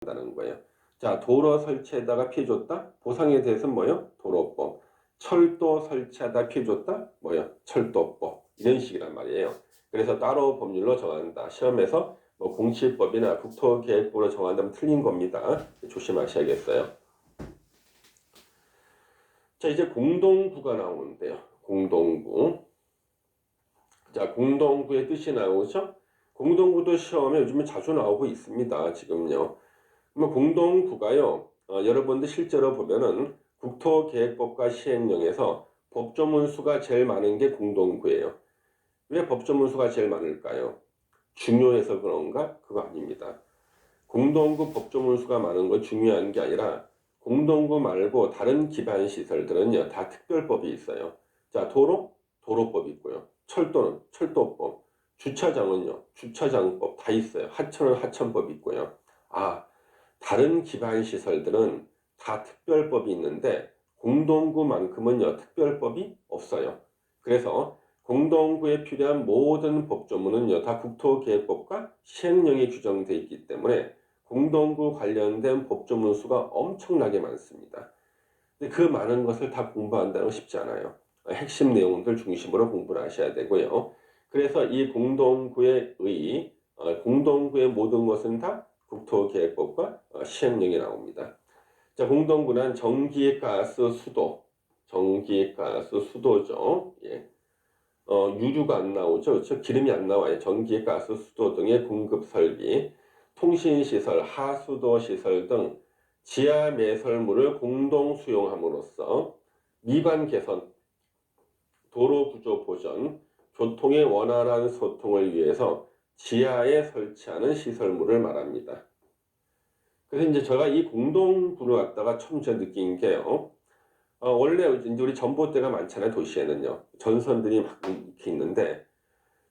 한다는 거예요. 자, 도로 설치에다가 피해 줬다? 보상에 대해서는 뭐요? 도로법. 철도 설치하다 피해 줬다? 뭐요? 철도법. 이런 식이란 말이에요. 그래서 따로 법률로 정한다. 시험에서 뭐 공시법이나 국토계획부로 정한다면 틀린 겁니다. 조심하셔야겠어요. 자, 이제 공동구가 나오는데요. 공동구. 자, 공동구의 뜻이 나오죠? 공동구도 시험에 요즘에 자주 나오고 있습니다. 지금요. 그러면 공동구가요. 어, 여러분들 실제로 보면은 국토계획법과 시행령에서 법조문 수가 제일 많은 게 공동구예요. 왜 법조문 수가 제일 많을까요? 중요해서 그런가? 그거 아닙니다. 공동구 법조문 수가 많은 건 중요한 게 아니라 공동구 말고 다른 기반 시설들은요 다 특별법이 있어요. 자 도로 도로법 있고요. 철도는 철도법, 주차장은요 주차장법 다 있어요. 하천은 하천법 있고요. 아 다른 기반 시설들은 다 특별법이 있는데 공동구만큼은요 특별법이 없어요. 그래서 공동구에 필요한 모든 법조문은요 다 국토계획법과 시행령에 규정되어 있기 때문에 공동구 관련된 법조문 수가 엄청나게 많습니다. 근데 그 많은 것을 다 공부한다는 건 쉽지 않아요. 핵심 내용들 중심으로 공부를 하셔야 되고요. 그래서 이 공동구의 의, 어, 공동구의 모든 것은 다 국토계획법과 어, 시행령이 나옵니다. 자, 공동구는 전기, 가스, 수도, 전기, 가스, 수도죠. 예. 어, 유류가 안 나오죠. 그렇죠? 기름이 안 나와요. 전기, 가스, 수도 등의 공급 설비, 통신시설, 하수도 시설 등 지하 매설물을 공동 수용함으로써 미관 개선, 도로 구조 보전, 교통의 원활한 소통을 위해서 지하에 설치하는 시설물을 말합니다. 그래서 이제 제가 이 공동구를 갖다가 처음 제가 느낀 게요. 어, 원래 이제 우리 전봇대가 많잖아요 도시에는요 전선들이 막 이렇게 있는데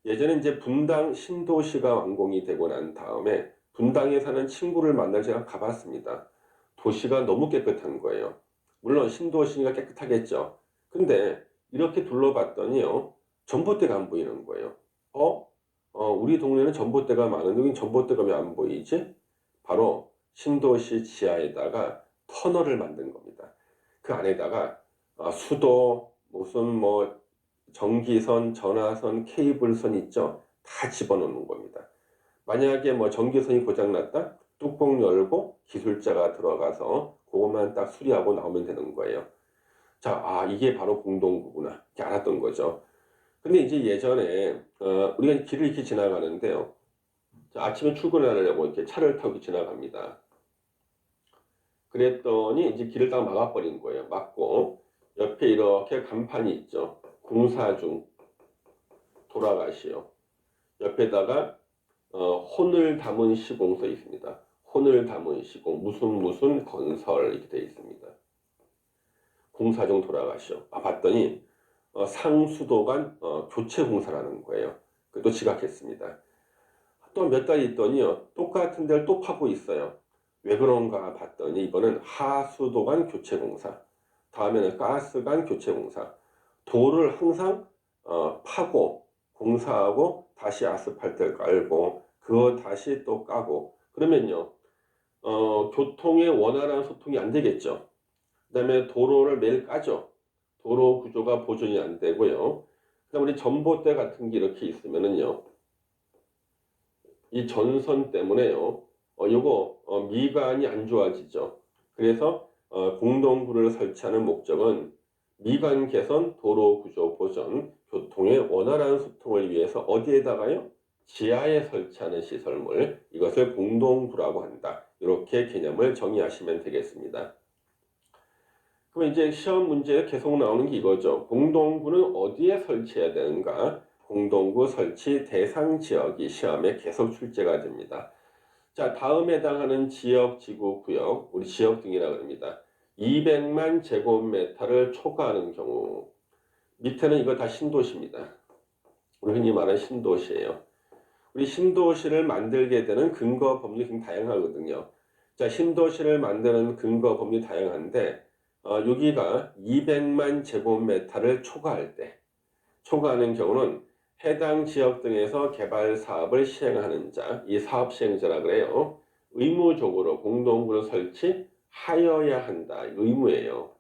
예전에 이제 분당 신도시가 완공이 되고 난 다음에 분당에 사는 친구를 만날 제가 가봤습니다. 도시가 너무 깨끗한 거예요. 물론 신도시니까 깨끗하겠죠. 근데 이렇게 둘러봤더니요 전봇대가 안 보이는 거예요. 어? 어 우리 동네는 전봇대가 많은데 여기 전봇대가 왜 안 보이지? 바로 신도시 지하에다가 터널을 만든 겁니다. 그 안에다가 아, 수도 무슨 뭐 전기선, 전화선, 케이블선 있죠? 다 집어넣는 겁니다. 만약에 뭐 전기선이 고장났다? 뚜껑 열고 기술자가 들어가서 그것만 딱 수리하고 나오면 되는 거예요. 자, 아, 이게 바로 공동구구나. 이렇게 알았던 거죠. 근데 이제 예전에, 어, 우리가 길을 이렇게 지나가는데요. 자, 아침에 출근하려고 이렇게 차를 타고 지나갑니다. 그랬더니 이제 길을 딱 막아버린 거예요. 막고 옆에 이렇게 간판이 있죠. 공사 중 돌아가시오. 옆에다가 어, 혼을 담은 시공 써 있습니다. 혼을 담은 시공 무슨 무슨 건설 이렇게 되어 있습니다. 공사 중 돌아가시오. 아 봤더니 어, 상수도관 어, 교체 공사라는 거예요. 그또 지각했습니다. 또 몇 달 있더니요 똑같은 데를 또 파고 있어요. 왜 그런가 봤더니 이번은 하수도관 교체 공사, 다음에는 가스관 교체 공사, 도를 항상 어, 파고 공사하고 다시 아스팔트를 깔고 그거 다시 또 까고 그러면요 어, 교통의 원활한 소통이 안 되겠죠. 그 다음에 도로를 매일 까죠. 도로 구조가 보존이 안 되고요. 그다음 우리 전봇대 같은 게 이렇게 있으면은요 이 전선 때문에요. 어, 요거 어, 미관이 안 좋아지죠. 그래서 어, 공동구를 설치하는 목적은 미관 개선, 도로 구조 보전, 교통의 원활한 소통을 위해서 어디에다가요? 지하에 설치하는 시설물, 이것을 공동구라고 한다. 이렇게 개념을 정의하시면 되겠습니다. 그럼 이제 시험 문제에 계속 나오는 게 이거죠. 공동구는 어디에 설치해야 되는가? 공동구 설치 대상 지역이 시험에 계속 출제가 됩니다. 자, 다음에 해당하는 지역, 지구, 구역, 우리 지역 등이라고 합니다. 200만 제곱미터를 초과하는 경우 밑에는 이거 다 신도시입니다. 우리 흔히 말하는 신도시예요. 우리 신도시를 만들게 되는 근거 법률이 굉장히 다양하거든요. 자, 신도시를 만드는 근거 법률이 다양한데 어, 여기가 200만 제곱미터를 초과할 때 초과하는 경우는 해당 지역 등에서 개발 사업을 시행하는 자, 이 사업 시행자라 그래요. 의무적으로 공동구를 설치하여야 한다. 의무예요.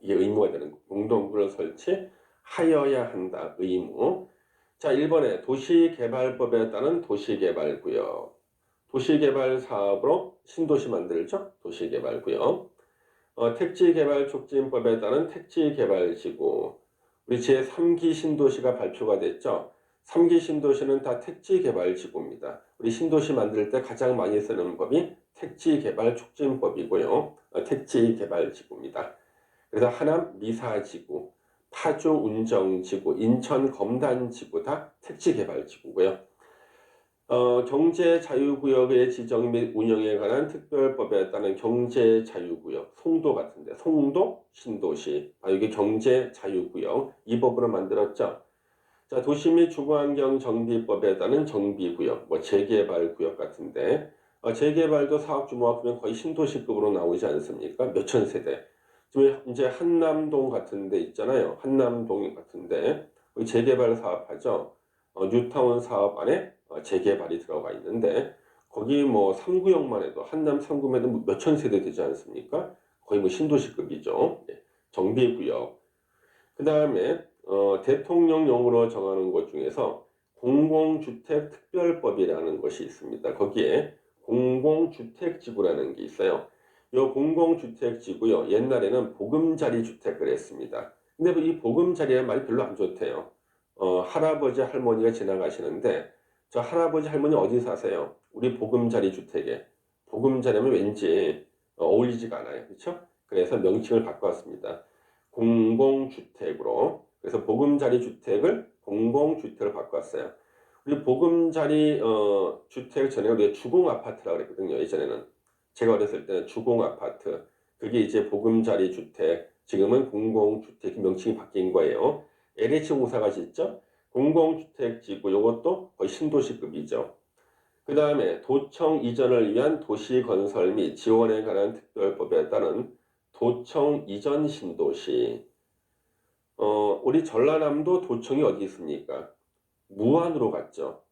이게 의무가 되는 거. 공동구를 설치하여야 한다. 의무. 자, 1번에 도시개발법에 따른 도시개발구역. 도시개발 사업으로 신도시 만들죠. 도시개발구역. 어, 택지개발촉진법에 따른 택지개발지구. 우리 제3기 신도시가 발표가 됐죠. 3기 신도시는 다 택지개발지구입니다. 우리 신도시 만들 때 가장 많이 쓰는 법이 택지개발촉진법이고요. 어, 택지개발지구입니다. 그래서 하남 미사지구, 파주 운정지구, 인천 검단지구 다 택지개발지구고요. 어, 경제자유구역의 지정 및 운영에 관한 특별법에 따른 경제자유구역, 송도 같은데, 송도, 신도시, 아, 이게 경제자유구역, 이 법으로 만들었죠. 자, 도시 및 주거환경 정비법에 따른 정비구역, 뭐 재개발구역 같은데, 어, 재개발도 사업 규모가 거의 신도시급으로 나오지 않습니까? 몇천 세대. 지금 이제 한남동 같은 데 있잖아요. 한남동 같은데, 재개발 사업하죠. 어, 뉴타운 사업 안에 어, 재개발이 들어가 있는데 거기 뭐 3구역만 해도 한남 3구면 뭐 몇천 세대 되지 않습니까? 거의 뭐 신도시급이죠. 예, 정비구역. 그 다음에 어, 대통령령으로 정하는 것 중에서 공공주택 특별법이라는 것이 있습니다. 거기에 공공주택지구라는 게 있어요. 이 공공주택지구요. 옛날에는 보금자리 주택을 했습니다. 근데 뭐이 보금자리의 말이 별로 안 좋대요. 어, 할아버지 할머니가 지나가시는데 저 할아버지 할머니 어디 사세요? 우리 보금자리 주택에 보금자리면 왠지 어, 어울리지가 않아요. 그렇죠? 그래서 명칭을 바꿨습니다. 공공주택으로 그래서 보금자리 주택을 공공주택을 바꿨어요. 우리 보금자리 어, 주택 전에 우리가 주공 아파트라고 그랬거든요. 예전에는 제가 어렸을 때는 주공 아파트 그게 이제 보금자리 주택 지금은 공공주택 명칭이 바뀐 거예요. LH 공사가 짓죠. 공공주택지구 이것도 거의 신도시급이죠. 그 다음에 도청 이전을 위한 도시 건설 및 지원에 관한 특별법에 따른 도청 이전 신도시. 어, 우리 전라남도 도청이 어디 있습니까? 무안으로 갔죠.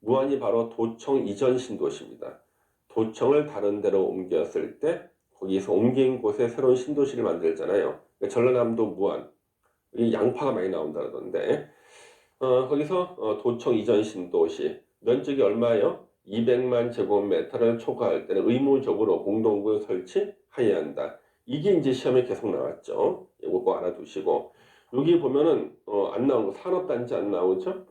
무안이 바로 도청 이전 신도시입니다. 도청을 다른 데로 옮겼을 때 거기서 옮긴 곳에 새로운 신도시를 만들잖아요. 그러니까 전라남도 무안. 이 양파가 많이 나온다던데 어, 거기서 어, 도청 이전 신도시 면적이 얼마예요? 200만 제곱미터를 초과할 때는 의무적으로 공동구 설치해야 한다. 이게 이제 시험에 계속 나왔죠. 이거 꼭 알아두시고 여기 보면은 어, 안 나온 거 산업단지 안 나오죠?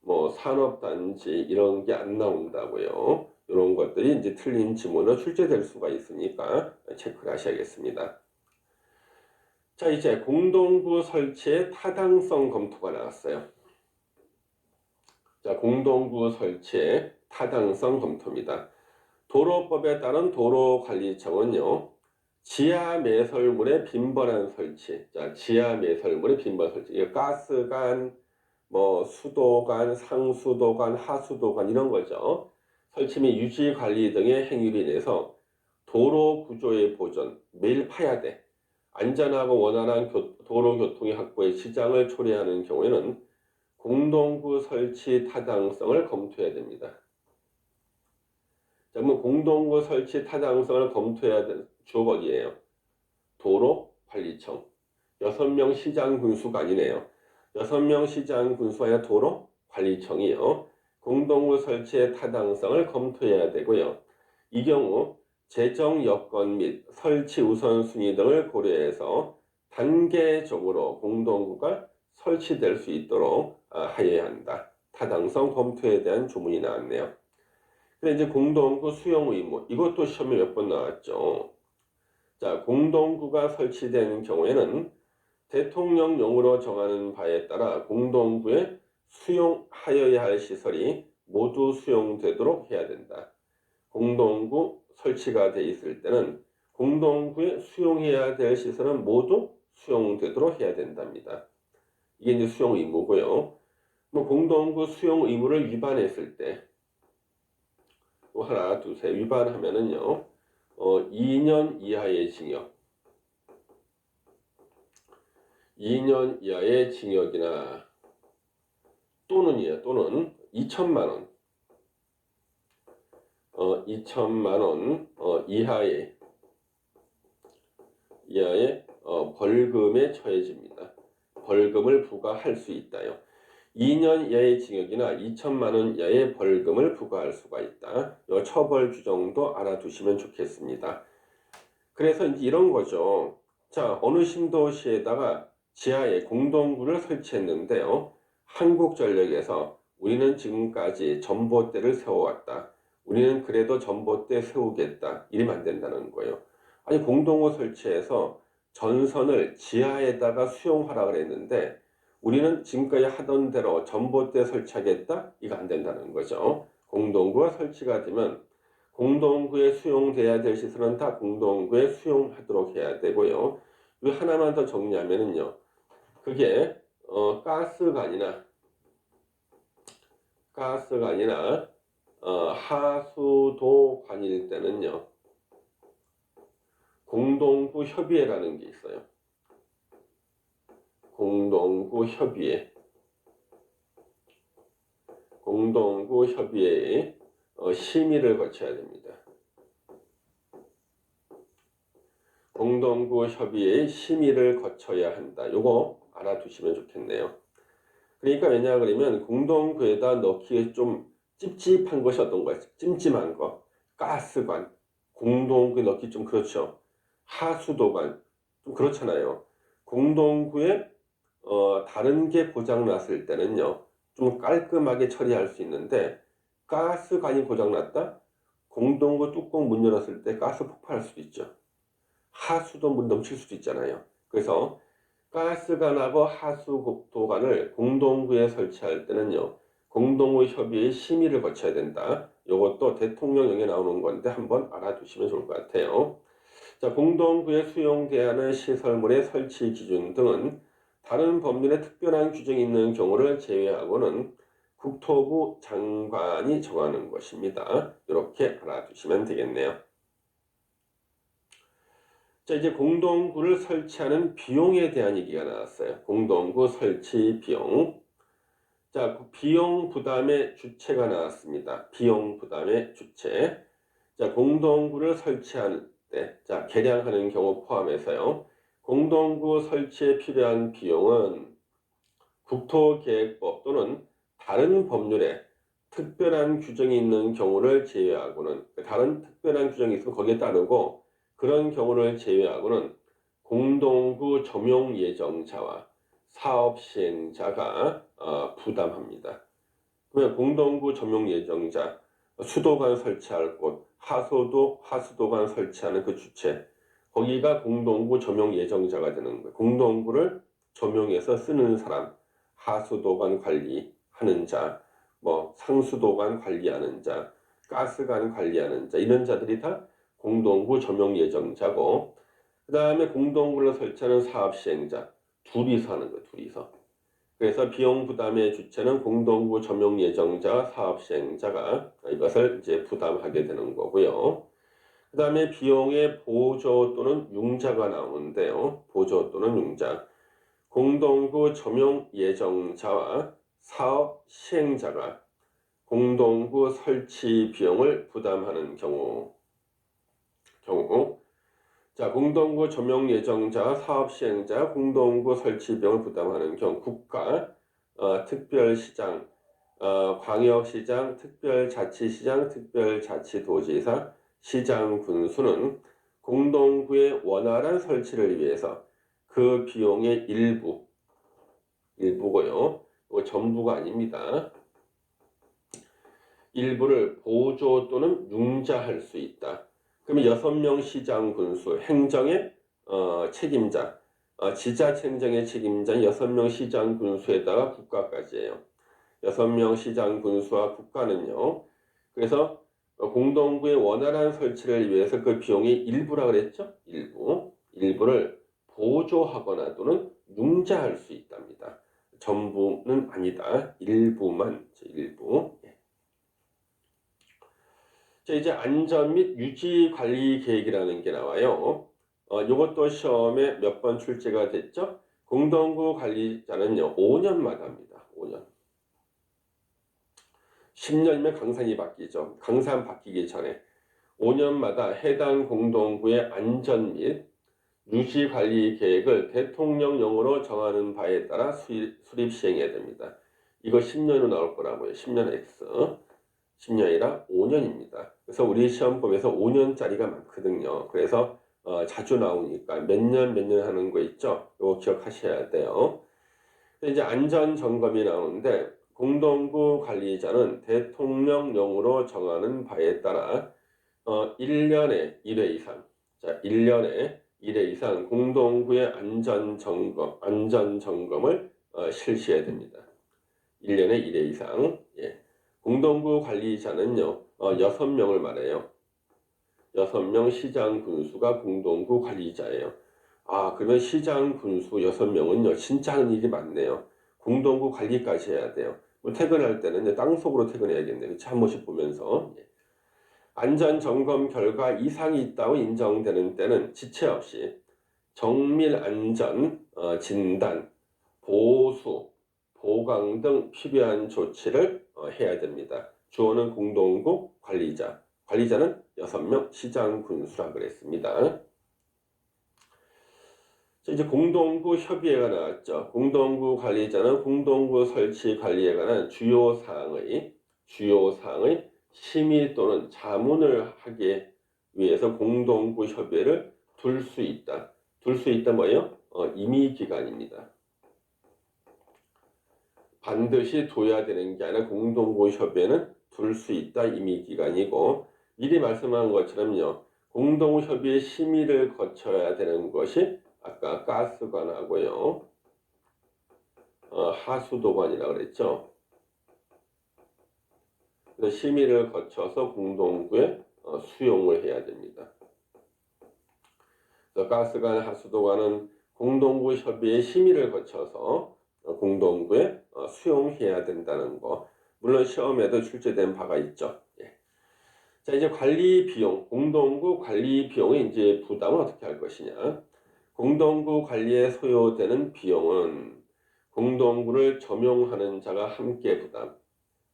뭐 산업단지 이런 게 안 나온다고요. 이런 것들이 이제 틀린 지문으로 출제될 수가 있으니까 체크를 하셔야겠습니다. 자, 이제 공동구 설치의 타당성 검토가 나왔어요. 자, 공동구 설치의 타당성 검토입니다. 도로법에 따른 도로관리청은요, 지하 매설물의 빈번한 설치. 자, 지하 매설물의 빈번한 설치. 가스관, 뭐 수도관, 상수도관, 하수도관 이런 거죠. 설치 및 유지 관리 등의 행위로 인해서 도로 구조의 보존 매일 파야 돼. 안전하고 원활한 교- 도로 교통의 확보에 지장을 초래하는 경우에는 공동구 설치 타당성을 검토해야 됩니다. 자, 그러면 공동구 설치 타당성을 검토해야 될 주어가 어디예요? 도로 관리청. 여섯 명 시장 군수가 아니네요. 여섯 명 시장 군수가 아니라 도로 관리청이요. 공동구 설치의 타당성을 검토해야 되고요. 이 경우 재정 여건 및 설치 우선순위 등을 고려해서 단계적으로 공동구가 설치될 수 있도록 아, 하여야 한다. 타당성 검토에 대한 조문이 나왔네요. 근데 이제 공동구 수용 의무 이것도 시험에 몇 번 나왔죠. 자, 공동구가 설치되는 경우에는 대통령령으로 정하는 바에 따라 공동구에 수용하여야 할 시설이 모두 수용되도록 해야 된다. 공동구 설치가 돼 있을 때는 공동구에 수용해야 될 시설은 모두 수용되도록 해야 된답니다. 이게 이제 수용 의무고요. 뭐 공동구 수용 의무를 위반했을 때, 뭐 하나, 둘, 셋 위반하면은요, 어, 2년 이하의 징역, 2년 이하의 징역이나 또는이에요. 또는 2천만 원, 어, 2천만 원 어, 이하의 이하의 어, 벌금에 처해집니다. 벌금을 부과할 수 있다요. 2년 이하의 징역이나 2천만 원 이하의 벌금을 부과할 수가 있다. 이 처벌 규정도 알아두시면 좋겠습니다. 그래서 이제 이런 거죠. 자, 어느 신도시에다가 지하에 공동구를 설치했는데요. 한국전력에서 우리는 지금까지 전봇대를 세워왔다. 우리는 그래도 전봇대 세우겠다. 이러면 안 된다는 거예요. 아니 공동구 설치해서 전선을 지하에다가 수용하라 그랬는데 우리는 지금까지 하던 대로 전봇대 설치하겠다? 이거 안 된다는 거죠. 공동구가 설치가 되면 공동구에 수용돼야 될 시설은 다 공동구에 수용하도록 해야 되고요. 이 하나만 더 정리하면은요. 그게 어, 가스가 아니라 어, 하수도 관일 때는요. 공동구 협의회라는 게 있어요. 공동구 협의회. 공동구 협의회의 어, 심의를 거쳐야 됩니다. 공동구 협의회의 심의를 거쳐야 한다. 요거 알아두시면 좋겠네요. 그러니까 왜냐 그러면 공동구에다 넣기에 좀 찝찝한 것이 어떤 거야? 찜찜한 거. 가스관. 공동구에 넣기 좀 그렇죠. 하수도관. 좀 그렇잖아요. 공동구에 어, 다른 게 고장 났을 때는요. 좀 깔끔하게 처리할 수 있는데 가스관이 고장 났다? 공동구 뚜껑 문 열었을 때 가스 폭발할 수도 있죠. 하수도 문 넘칠 수도 있잖아요. 그래서 가스관하고 하수도관을 공동구에 설치할 때는요. 공동구 협의의 심의를 거쳐야 된다. 이것도 대통령령에 나오는 건데 한번 알아두시면 좋을 것 같아요. 자, 공동구에 수용돼야 하는 시설물의 설치 기준 등은 다른 법률에 특별한 규정이 있는 경우를 제외하고는 국토부 장관이 정하는 것입니다. 이렇게 알아두시면 되겠네요. 자, 이제 공동구를 설치하는 비용에 대한 얘기가 나왔어요. 공동구 설치 비용. 자, 그 비용 부담의 주체가 나왔습니다. 비용 부담의 주체. 자, 공동구를 설치할 때, 자, 개량하는 경우 포함해서요. 공동구 설치에 필요한 비용은 국토계획법 또는 다른 법률에 특별한 규정이 있는 경우를 제외하고는 다른 특별한 규정이 있으면 거기에 따르고 그런 경우를 제외하고는 공동구 점용 예정자와 사업 시행자가 어, 부담합니다. 그러면 공동구 점용 예정자, 수도관 설치할 곳, 하수도 하수도관 설치하는 그 주체, 거기가 공동구 점용 예정자가 되는 거예요. 공동구를 점용해서 쓰는 사람, 하수도관 관리하는 자, 뭐 상수도관 관리하는 자, 가스관 관리하는 자 이런 자들이 다 공동구 점용 예정자고 그 다음에 공동구를 설치하는 사업 시행자 둘이서 하는 거예요. 둘이서. 그래서 비용 부담의 주체는 공동구 점용 예정자 사업 시행자가 이것을 이제 부담하게 되는 거고요. 그 다음에 비용의 보조 또는 융자가 나오는데요. 보조 또는 융자. 공동구 점용 예정자와 사업 시행자가 공동구 설치 비용을 부담하는 경우 경우 자 공동구 점용 예정자 사업 시행자 공동구 설치 비용을 부담하는 경우 국가 어, 특별시장 어, 광역시장 특별자치시장 특별자치도지사 시장 군수는 공동구의 원활한 설치를 위해서 그 비용의 일부 일부고요. 이거 전부가 아닙니다. 일부를 보조 또는 융자할 수 있다. 그러면 여섯 명 시장 군수 행정의 어, 책임자 어, 지자체 행정의 책임자 여섯 명 시장 군수에다가 국가까지예요. 여섯 명 시장 군수와 국가는요. 그래서 공동구의 원활한 설치를 위해서 그 비용의 일부라 그랬죠? 일부. 일부를 보조하거나 또는 융자할 수 있답니다. 전부는 아니다. 일부만, 일부. 예. 자, 이제 안전 및 유지 관리 계획이라는 게 나와요. 어, 이것도 시험에 몇 번 출제가 됐죠? 공동구 관리자는요, 5년마다 합니다. 5년. 10년이면 강산이 바뀌죠. 강산 바뀌기 전에 5년마다 해당 공동구의 안전 및 유지 관리 계획을 대통령령으로 정하는 바에 따라 수립, 수립 시행해야 됩니다. 이거 10년으로 나올 거라고요. 10년 X. 10년이라 5년입니다. 그래서 우리 시험법에서 5년짜리가 많거든요. 그래서 어, 자주 나오니까 몇 년 몇 년 하는 거 있죠? 이거 기억하셔야 돼요. 이제 안전 점검이 나오는데 공동구 관리자는 대통령령으로 정하는 바에 따라 어, 1년에 1회 이상, 자 1년에 1회 이상 공동구의 안전 점검, 안전 점검을 어, 실시해야 됩니다. 1년에 1회 이상. 예. 공동구 관리자는요, 어, 6명을 말해요. 6명 시장 군수가 공동구 관리자예요. 아, 그러면 시장 군수 6명은요, 진짜 하는 일이 많네요. 공동구 관리까지 해야 돼요. 뭐 퇴근할 때는 이제 땅속으로 퇴근해야겠네요. 그치? 한 번씩 보면서. 예. 안전 점검 결과 이상이 있다고 인정되는 때는 지체 없이 정밀 안전 어, 진단, 보수, 보강 등 필요한 조치를 어, 해야 됩니다. 주어는 공동구 관리자, 관리자는 6명 시장 군수라 그랬습니다. 자, 이제 공동구 협의회가 나왔죠. 공동구 관리자는 공동구 설치 관리에 관한 주요 사항의 주요 사항의 심의 또는 자문을 하기 위해서 공동구 협의회를 둘 수 있다. 둘 수 있다 뭐예요? 어, 임의 기간입니다. 반드시 둬야 되는 게 아니라 공동구 협의회는 둘 수 있다 임의 기간이고 미리 말씀한 것처럼요. 공동구 협의회 심의를 거쳐야 되는 것이 아까 가스관하고요. 어, 하수도관이라 그랬죠. 그래서 심의를 거쳐서 공동구에 어, 수용을 해야 됩니다. 가스관, 하수도관은 공동구 협의회 심의를 거쳐서 어, 공동구에 어, 수용해야 된다는 거. 물론 시험에도 출제된 바가 있죠. 예. 자 이제 관리 비용, 공동구 관리 비용의 이제 부담은 어떻게 할 것이냐? 공동구 관리에 소요되는 비용은 공동구를 점용하는 자가 함께 부담.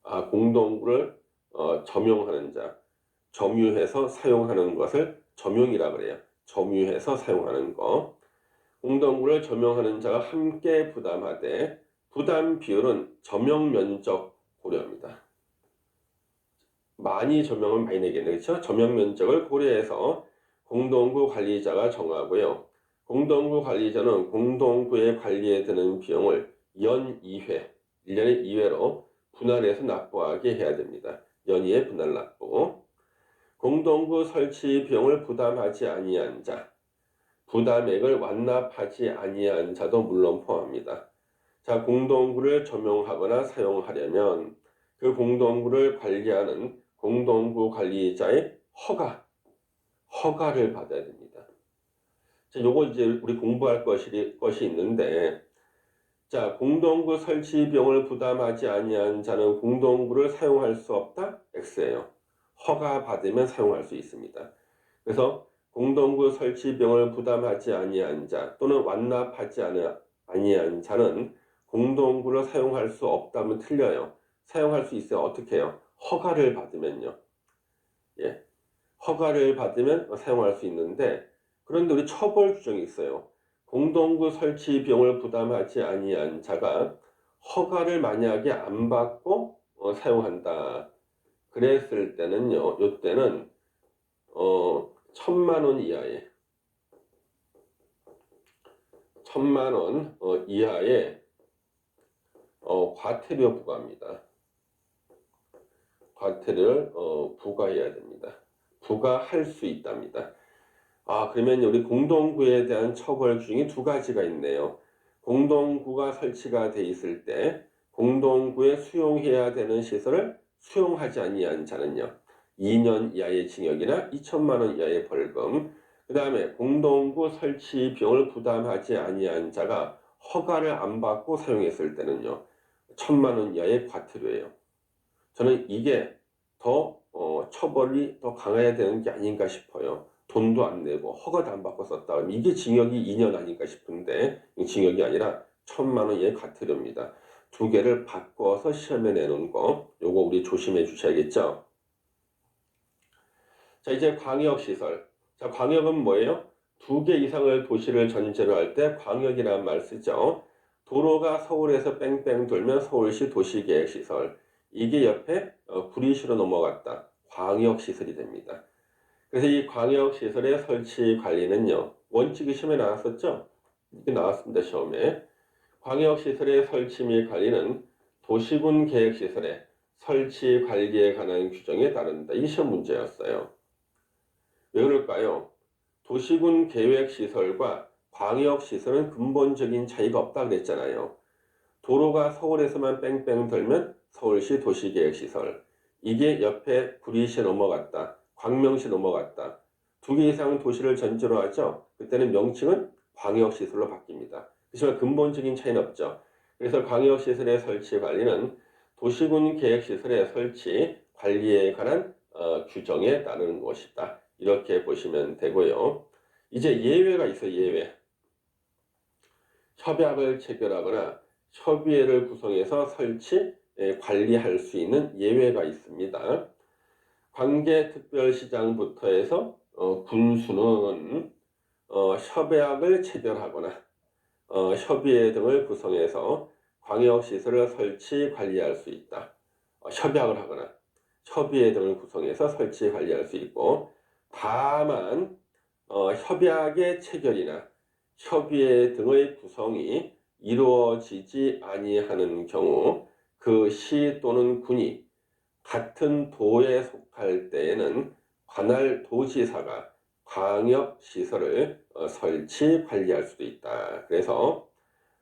아 공동구를 어, 점용하는 자, 점유해서 사용하는 것을 점용이라 그래요. 점유해서 사용하는 거. 공동구를 점용하는 자가 함께 부담하되 부담 비율은 점용 면적 고려합니다. 많이 점용은 내겠네. 그렇죠? 점용 면적을 고려해서 공동구 관리자가 정하고요. 공동구 관리자는 공동구의 관리에 드는 비용을 연 2회, 1년에 2회로 분할해서 납부하게 해야 됩니다. 연이에 분할 납부. 공동구 설치 비용을 부담하지 아니한 자, 부담액을 완납하지 아니한 자도 물론 포함합니다. 자, 공동구를 점용하거나 사용하려면 그 공동구를 관리하는 공동구 관리자의 허가, 허가를 받아야 됩니다. 자, 요거 이제 우리 공부할 것이, 것이 있는데, 자, 공동구 설치 비용을 부담하지 아니한 자는 공동구를 사용할 수 없다? X예요. 허가 받으면 사용할 수 있습니다. 그래서 공동구 설치 비용을 부담하지 아니한 자 또는 완납하지 아니한 자는 공동구를 사용할 수 없다면 틀려요. 사용할 수 있어요. 어떻게 해요? 허가를 받으면요. 예. 허가를 받으면 사용할 수 있는데 그런데 우리 처벌 규정이 있어요. 공동구 설치 비용을 부담하지 아니한 자가 허가를 만약에 안 받고 어, 사용한다. 그랬을 때는요. 요때는 어 천만 원 이하에 천만 원 어, 이하의 어, 과태료 부과합니다. 과태료를 어, 부과해야 됩니다. 부과할 수 있답니다. 아 그러면 우리 공동구에 대한 처벌 중에 두 가지가 있네요. 공동구가 설치가 돼 있을 때 공동구에 수용해야 되는 시설을 수용하지 아니한 자는요. 2년 이하의 징역이나 2천만 원 이하의 벌금. 그 다음에 공동구 설치 비용을 부담하지 아니한 자가 허가를 안 받고 사용했을 때는요. 천만 원 이하의 과태료예요. 저는 이게 더 어, 처벌이 더 강해야 되는 게 아닌가 싶어요. 돈도 안 내고 허가도 안 받고 썼다. 이게 징역이 2년 아닌가 싶은데 징역이 아니라 천만 원 이하의 과태료입니다. 두 개를 바꿔서 시험에 내놓은 거 요거 우리 조심해 주셔야겠죠. 자 이제 광역시설 자 광역은 뭐예요? 두 개 이상을 도시를 전제로 할 때 광역이라는 말 쓰죠. 도로가 서울에서 뺑뺑 돌면 서울시 도시계획시설 이게 옆에 어, 구리시로 넘어갔다. 광역시설이 됩니다. 그래서 이 광역시설의 설치 관리는요. 원칙이 시험에 나왔었죠? 이게 나왔습니다. 시험에. 광역시설의 설치 및 관리는 도시군 계획시설의 설치 관리에 관한 규정에 따른다. 이 시험 문제였어요. 왜 그럴까요? 도시군 계획시설과 광역시설은 근본적인 차이가 없다 그랬잖아요. 도로가 서울에서만 뺑뺑 돌면 서울시 도시계획시설. 이게 옆에 구리시 넘어갔다. 광명시 넘어갔다. 두 개 이상 도시를 전제로 하죠. 그때는 명칭은 광역시설로 바뀝니다. 하지만 근본적인 차이는 없죠. 그래서 광역시설의 설치 관리는 도시군 계획시설의 설치 관리에 관한 어, 규정에 따르는 것이다. 이렇게 보시면 되고요. 이제 예외가 있어요. 예외. 협약을 체결하거나 협의회를 구성해서 설치, 에, 관리할 수 있는 예외가 있습니다. 관계특별시장부터 해서 어, 군수는 어, 협약을 체결하거나 어, 협의회 등을 구성해서 광역시설을 설치 관리할 수 있다. 어, 협약을 하거나 협의회 등을 구성해서 설치 관리할 수 있고 다만 어, 협약의 체결이나 협의회 등의 구성이 이루어지지 아니하는 경우 그 시 또는 군이 같은 도에 속할 때에는 관할 도지사가 광역 시설을 어, 설치 관리할 수도 있다. 그래서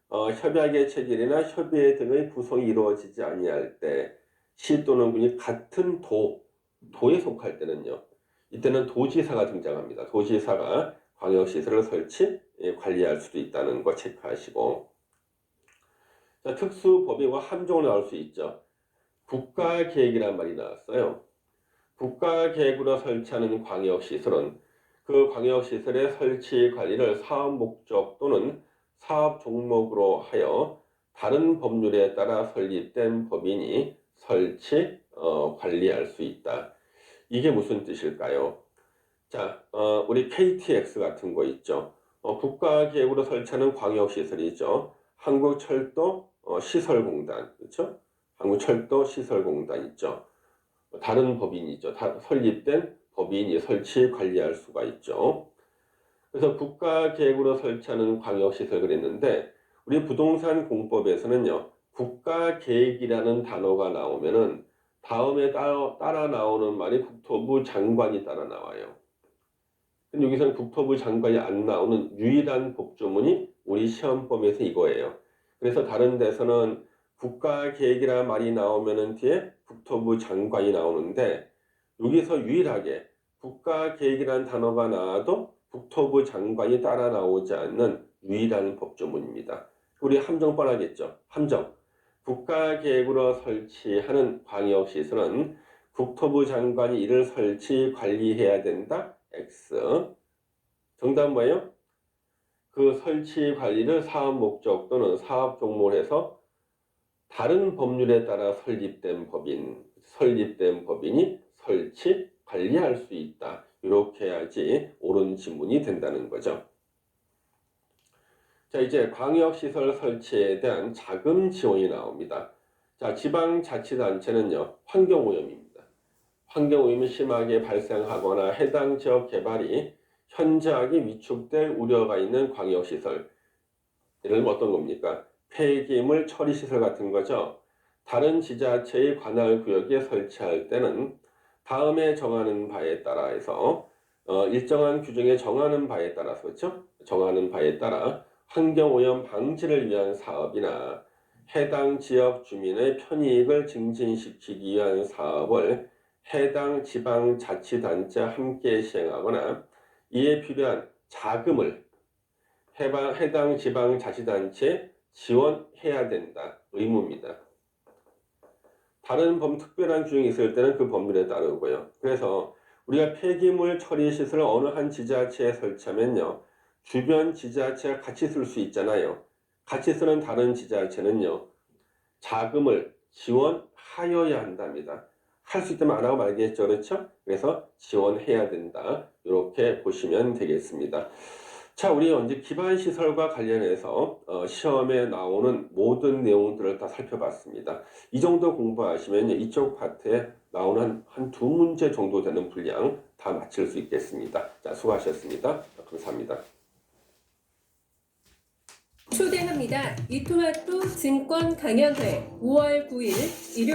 어, 협약의 체결이나 협의회 등의 구성이 이루어지지 아니할 때 시 또는 군이 같은 도 도에 속할 때는요. 이때는 도지사가 등장합니다. 도지사가 광역 시설을 설치 예, 관리할 수도 있다는 거 체크하시고 자, 특수법인과 함정으로 나올 수 있죠. 국가계획이라는 말이 나왔어요. 국가계획으로 설치하는 광역시설은 그 광역시설의 설치 관리를 사업 목적 또는 사업 종목으로 하여 다른 법률에 따라 설립된 법인이 설치, 어, 관리할 수 있다. 이게 무슨 뜻일까요? 자, 어, 우리 KTX 같은 거 있죠. 어, 국가계획으로 설치하는 광역시설이죠. 한국철도 어, 시설공단, 그렇죠? 한국철도 시설공단 있죠. 다른 법인이죠. 다 설립된 법인이 설치 관리할 수가 있죠. 그래서 국가계획으로 설치하는 광역시설 그랬는데 우리 부동산 공법에서는요. 국가계획이라는 단어가 나오면은 다음에 따라, 따라 나오는 말이 국토부 장관이 따라 나와요. 근데 여기서는 국토부 장관이 안 나오는 유일한 법조문이 우리 시험범에서 이거예요. 그래서 다른 데서는 국가 계획이라는 말이 나오면은 뒤에 국토부 장관이 나오는데 여기서 유일하게 국가 계획이라는 단어가 나와도 국토부 장관이 따라 나오지 않는 유일한 법조문입니다. 우리 함정 뻔하겠죠. 함정. 국가 계획으로 설치하는 광역 시설은 국토부 장관이 이를 설치 관리해야 된다. X. 정답 뭐예요? 그 설치 관리를 사업 목적 또는 사업 종목을 해서 다른 법률에 따라 설립된 법인, 설립된 법인이 설치, 관리할 수 있다. 이렇게 해야지 옳은 지문이 된다는 거죠. 자, 이제 광역시설 설치에 대한 자금 지원이 나옵니다. 자, 지방자치단체는요, 환경오염입니다. 환경오염이 심하게 발생하거나 해당 지역 개발이 현저하게 위축될 우려가 있는 광역시설. 예를 들면 어떤 겁니까? 폐기물 처리시설 같은 거죠. 다른 지자체의 관할 구역에 설치할 때는 다음에 정하는 바에 따라 해서 어, 일정한 규정에 정하는 바에 따라서 그렇죠? 정하는 바에 따라 환경오염 방지를 위한 사업이나 해당 지역 주민의 편익을 증진시키기 위한 사업을 해당 지방자치단체와 함께 시행하거나 이에 필요한 자금을 해당 지방자치단체 지원해야 된다. 의무입니다. 다른 법 특별한 규정이 있을 때는 그 법률에 따르고요. 그래서 우리가 폐기물 처리 시설을 어느 한 지자체에 설치하면요. 주변 지자체가 같이 쓸 수 있잖아요. 같이 쓰는 다른 지자체는요. 자금을 지원하여야 한답니다. 할 수 있다면 안 하고 말겠죠. 그렇죠? 그래서 지원해야 된다. 이렇게 보시면 되겠습니다. 자, 우리 이제 기반 시설과 관련해서 어, 시험에 나오는 모든 내용들을 다 살펴봤습니다. 이 정도 공부하시면 이쪽 파트에 나오는 한 두 문제 정도 되는 분량 다 맞힐 수 있겠습니다. 자, 수고하셨습니다. 감사합니다. 초대합니다. 이토마토 증권 강연회 5월 9일 일요일